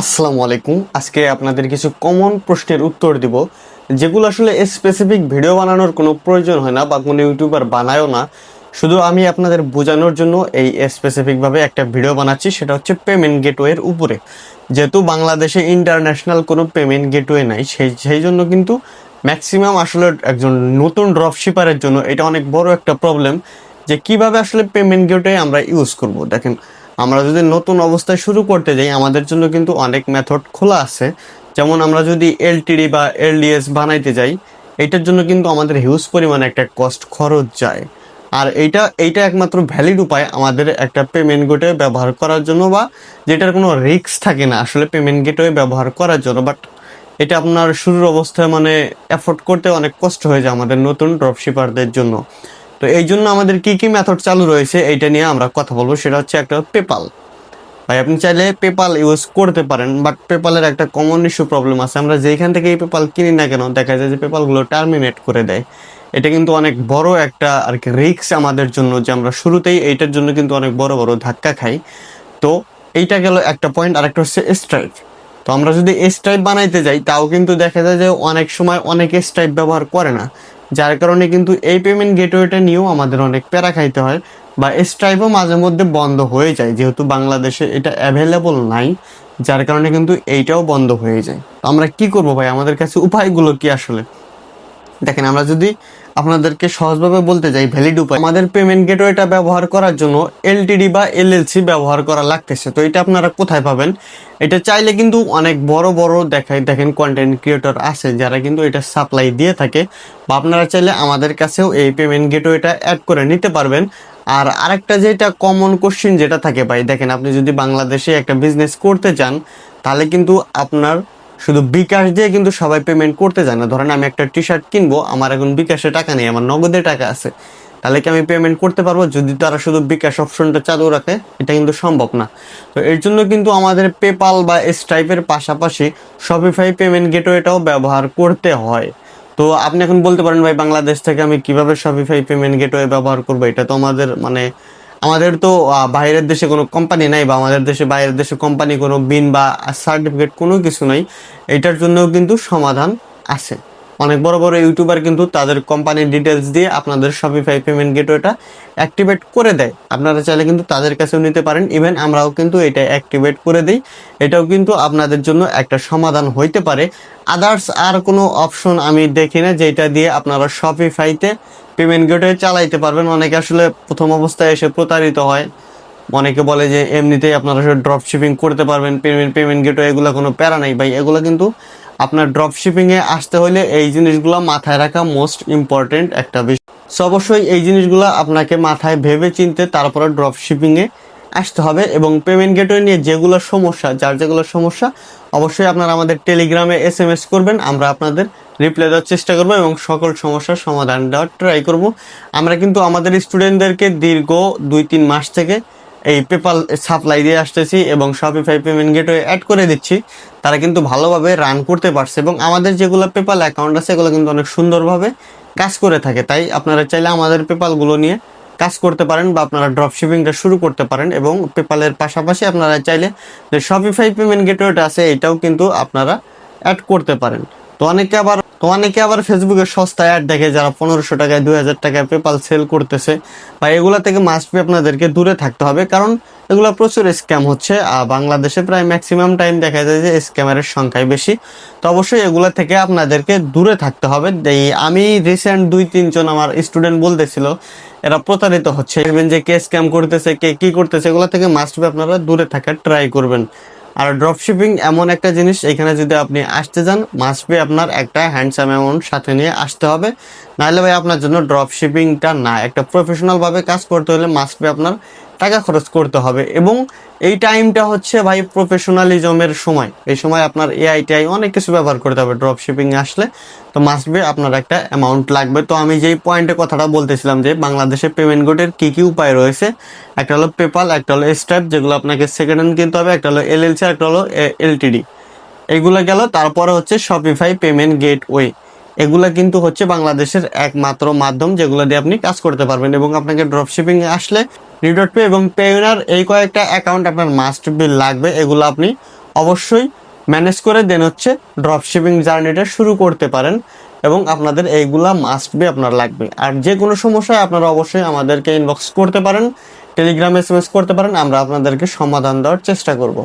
আসসালামু আলাইকুম। আজকে আপনাদের কিছু কমন প্রশ্নের উত্তর দিব, যেগুলো আসলে স্পেসিফিক ভিডিও বানানোর কোনো প্রয়োজন হয় না বা কোনো ইউটিউবার বানায়ও না। শুধু আমি আপনাদের বোঝানোর জন্য এই স্পেসিফিকভাবে একটা ভিডিও বানাচ্ছি, সেটা হচ্ছে পেমেন্ট গেটওয়ের উপরে। যেহেতু বাংলাদেশে ইন্টারন্যাশনাল কোনো পেমেন্ট গেটওয়ে নাই, সেই সেই জন্য কিন্তু ম্যাক্সিমাম আসলে একজন নতুন ড্রপশিপারের জন্য এটা অনেক বড় একটা প্রবলেম যে কীভাবে আসলে পেমেন্ট গেটওয়ে আমরা ইউজ করব। দেখেন আমরা যদি নতুন অবস্থায় শুরু করতে যাই, আমাদের জন্য কিন্তু অনেক মেথড খোলা আছে। যেমন আমরা যদি এলটিডি বা এলডিএস বানাইতে যাই, এটার জন্য কিন্তু আমাদের হিউজ পরিমাণে একটা কস্ট খরচ যায়। আর এইটা এইটা একমাত্র ভ্যালিড উপায় আমাদের একটা পেমেন্ট গেটওয়ে ব্যবহার করার জন্য বা যেটার কোনো রিস্ক থাকে না আসলে পেমেন্ট গেটওয়ে ব্যবহার করার জন্য। বাট এটা আপনার শুরুর অবস্থায় মানে এফোর্ড করতে অনেক কষ্ট হয়ে যায় আমাদের নতুন ড্রপশিপারদের জন্য। তো এই জন্য আমাদের কি কি মেথড চালু রয়েছে এইটা নিয়ে আমরা কথা বলব। সেটা হচ্ছে একটা পেপাল ভাই, আপনি চাইলে পেপাল ইউজ করতে পারেন বাট পেপালের একটা কমন ইস্যু প্রবলেম আছে। আমরা যেখান থেকে এই পেপাল কিনি না কেন, দেখা যায় যে পেপালগুলো টার্মিনেট করে দেয়। এটা কিন্তু অনেক বড় একটা আর কি রিক্স আমাদের জন্য যে আমরা শুরুতেই এইটার জন্য কিন্তু অনেক বড় বড় ধাক্কা খাই। তো এইটা গেল একটা পয়েন্ট আর একটা হচ্ছে স্ট্রাইপ তো আমরা যদি স্ট্রাইপ বানাইতে যাই, তাও কিন্তু দেখা যায় যে অনেক সময় অনেক স্ট্রাইপ ব্যবহার করে না। যার কারণে কিন্তু এই পেমেন্ট গেটওয়েটা নিয়েও আমাদের অনেক প্যারা খাইতে হয় বা স্ট্রাইপও মাঝে মধ্যে বন্ধ হয়ে যায়, যেহেতু বাংলাদেশে এটা অ্যাভেলেবল নাই, যার কারণে কিন্তু এইটাও বন্ধ হয়ে যায়। তো আমরা কি করব ভাই? আমাদের কাছে উপায়গুলো কি আসলে? দেখেন, আমরা যদি আপনাদেরকে সহজভাবে বলতে যাই ভ্যালিড উপায়। আমাদের পেমেন্ট গেটওয়েটা ব্যবহার করার জন্য এলটিডি বা এলএলসি ব্যবহার করা লাগতেছে। তো এটা আপনারা কোথায় পাবেন? এটা চাইলে কিন্তু অনেক বড় বড় দেখায় দেখেন কন্টেন্ট ক্রিয়েটর আছে যারা কিন্তু এটা সাপ্লাই দিয়ে থাকে। বা আপনারা চাইলে আমাদের কাছেও এই পেমেন্ট গেটওয়েটা অ্যাড করে নিতে পারবেন। আর আরেকটা যেটা কমন কোশ্চিন যেটা থাকে, ভাই, দেখেন আপনি যদি বাংলাদেশে একটা বিজনেস করতে চান, তাহলে কিন্তু আপনার শুধু বিকাশ দিয়ে কিন্তু সবাই পেমেন্ট করতে যায় না। ধরেন আমি একটা টি শার্ট কিনবো, আমার এখন বিকাশে টাকা নেই, আমার নগদে টাকা আছে। তাহলে কি আমি পেমেন্ট করতে পারব? যদি তারা শুধু বিকাশ অপশনটা চালু রাখে, এটা কিন্তু সম্ভব না। তো এর জন্য কিন্তু আমাদের পেপাল বা স্ট্রাইপের পাশাপাশি শপিফাই পেমেন্ট গেটওয়েটাও ব্যবহার করতে হয়। তো আপনি এখন বলতে পারেন, ভাই, বাংলাদেশ থেকে আমি কীভাবে শপিফাই পেমেন্ট গেটওয়ে ব্যবহার করব? এটা তো আমাদের মানে আমাদের তো বাইরের দেশে কোনো কোম্পানি নাই বা আমাদের দেশে বাইরের দেশে কোম্পানি কোনো বিন বা সার্টিফিকেট কোনো কিছু নাই, এটার জন্যও কিন্তু সমাধান আছে। অনেক বড় বড় ইউটিউবার কিন্তু তাদের কোম্পানির ডিটেলস দিয়ে আপনাদের শপিফাই পেমেন্ট গেটওয়েটা অ্যাক্টিভেট করে দেয়। আপনারা চাইলে কিন্তু তাদের কাছেও নিতে পারেন। ইভেন আমরাও কিন্তু এটা অ্যাক্টিভেট করে দিই। এটাও কিন্তু আপনাদের জন্য একটা সমাধান হইতে পারে। আদার্স আর কোনো অপশন আমি দেখি না, যেটা দিয়ে আপনারা শপিফাইতে পেমেন্ট গেটওয়ে চালাইতে পারবেন। অনেকে আসলে প্রথম অবস্থায় এসে প্রতারিত হয়। অনেকে বলে যে এমনিতেই আপনারা ড্রপ শিপিং করতে পারবেন। পেমেন্ট পেমেন্ট গেটওয়ে এগুলো কোনো প্যারা নাই ভাই। এগুলো কিন্তু আপনার ড্রপ শিপিংয়ে আসতে হলে এই জিনিসগুলো মাথায় রাখা মোস্ট ইম্পর্টেন্ট একটা বিষয়। সো অবশ্যই এই জিনিসগুলো আপনাকে মাথায় ভেবে চিনতে তারপরে ড্রপ শিপিংয়ে আসতে হবে এবং পেমেন্ট গেটওয়ে নিয়ে যেগুলো সমস্যা, যার যেগুলো সমস্যা, অবশ্যই আপনারা আমাদের টেলিগ্রামে এস করবেন। আমরা আপনাদের রিপ্লাই দেওয়ার চেষ্টা করব এবং সকল সমস্যার সমাধান দেওয়ার ট্রাই করব। আমরা কিন্তু আমাদের স্টুডেন্টদেরকে দীর্ঘ দুই তিন মাস থেকে এই পেপাল সাপ্লাই দিয়ে আসতেছি এবং শপিফাই পেমেন্ট গেটওয়ে অ্যাড করে দিচ্ছি। তারা কিন্তু ভালোভাবে রান করতে পারছে এবং আমাদের যেগুলো পেপাল অ্যাকাউন্ট আছে, এগুলো কিন্তু অনেক সুন্দরভাবে কাজ করে থাকে। তাই আপনারা চাইলে আমাদের পেপালগুলো নিয়ে কাজ করতে পারেন বা আপনারা ড্রপ শিপিংটা শুরু করতে পারেন এবং পেপালের পাশাপাশি আপনারা চাইলে যে শপিফাই পেমেন্ট গেটওয়েটা আছে, এটাও কিন্তু আপনারা অ্যাড করতে পারেন। তো অনেকে আবার তো অনেকে আবার ফেসবুকে সস্তায় অ্যাড দেখে যারা পনেরোশো টাকায়, দুই হাজার টাকায় পেপাল সেল করতেছে। বা এগুলা থেকে মাস্ট বি আপনাদেরকে দূরে থাকতে হবে, কারণ এগুলো প্রচুর স্ক্যাম হচ্ছে। আর বাংলাদেশে প্রায় ম্যাক্সিমাম টাইম দেখা যায় যে স্ক্যামের সংখ্যাই বেশি। তো অবশ্যই এগুলা থেকে আপনাদেরকে দূরে থাকতে হবে। আমি রিসেন্ট দুই, তিনজন আমার স্টুডেন্ট বলতেছিল, এরা প্রতারিত হচ্ছে। যে কে স্ক্যাম করতেছে, কে কি করতেছে, এগুলো থেকে মাস্ট বি আপনারা দূরে থাকার ট্রাই করবেন। আর ড্রপশিপিং এমন একটা জিনিস, এখানে যদি আপনি আসতে যান মাস্ট বি আপনার একটা হ্যান্ডসাম অ্যামাউন্ট সাথে নিয়ে আসতে হবে। নাহলে ভাই আপনার জন্য ড্রপ শিপিংটা না, একটা প্রফেশনাল ভাবে কাজ করতে হলে মাস্ট বি আপনার টাকা খরচ করতে হবে। এবং এই টাইমটা হচ্ছে ভাই প্রফেশনালিজমের সময়। এই সময় আপনার এআই টিআই অনেক কিছু ব্যবহার করতে হবে ড্রপ শিপিং আসলে। তো মাস্ট বি আপনার একটা অ্যামাউন্ট লাগবে। তো আমি যেই পয়েন্টে কথাটা বলতেছিলাম যে বাংলাদেশে পেমেন্ট গোটের কি কি উপায় রয়েছে, একটা হলো পেপাল একটা হলো স্ট্যাপ যেগুলো আপনাকে সেকেন্ড হ্যান্ড কিনতে হবে, একটা হলো এলএলসি একটা হলো এলটিডি এগুলো গেল, তারপরে হচ্ছে শপিফাই পেমেন্ট গেটওয়ে এগুলা কিন্তু হচ্ছে বাংলাদেশের একমাত্র মাধ্যম যেগুলো দিয়ে আপনি কাজ করতে পারবেন এবং আপনাকে ড্রপ শিপিং আসলে রিডট পে এবং পেউনার এই কয়েকটা অ্যাকাউন্ট আপনার মাস্ট বি লাগবে, এগুলো আপনি অবশ্যই ম্যানেজ করে দেন হচ্ছে ড্রপ শিপিং জার্নিটা শুরু করতে পারেন এবং আপনাদের এইগুলা মাস্ট বি আপনার লাগবে। আর যে কোনো সমস্যায় আপনারা অবশ্যই আমাদেরকে ইনবক্স করতে পারেন টেলিগ্রামে এস করতে পারেন, আমরা আপনাদেরকে সমাধান দেওয়ার চেষ্টা করব।